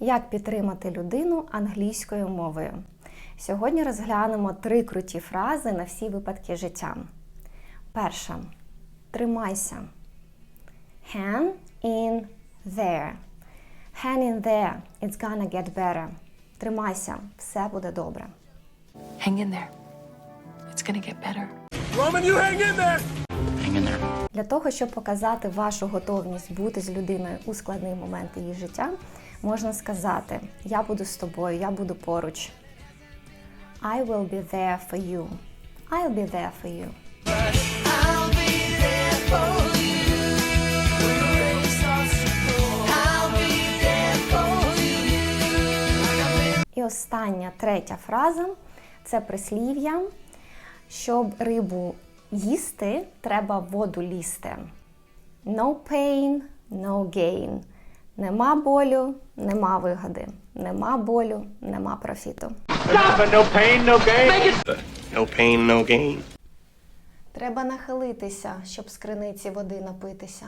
Як підтримати людину англійською мовою? Сьогодні розглянемо три круті фрази на всі випадки життя. Перша. Тримайся. Hang in there. Hang in there. It's gonna get better. Тримайся, все буде добре. Hang in there. It's gonna get better. Roman, you hang in there! Hang in there. Для того, щоб показати вашу готовність бути з людиною у складний момент її життя, можна сказати: Я буду з тобою, я буду поруч. I will be there for you. I'll be there for you. І остання третя фраза це прислів'я. Щоб рибу їсти, треба воду лізти. No pain, no gain. Нема болю, нема вигоди. Нема болю, нема профіту. No pain, no gain. No pain, no gain. Треба нахилитися, щоб з криниці води напитися.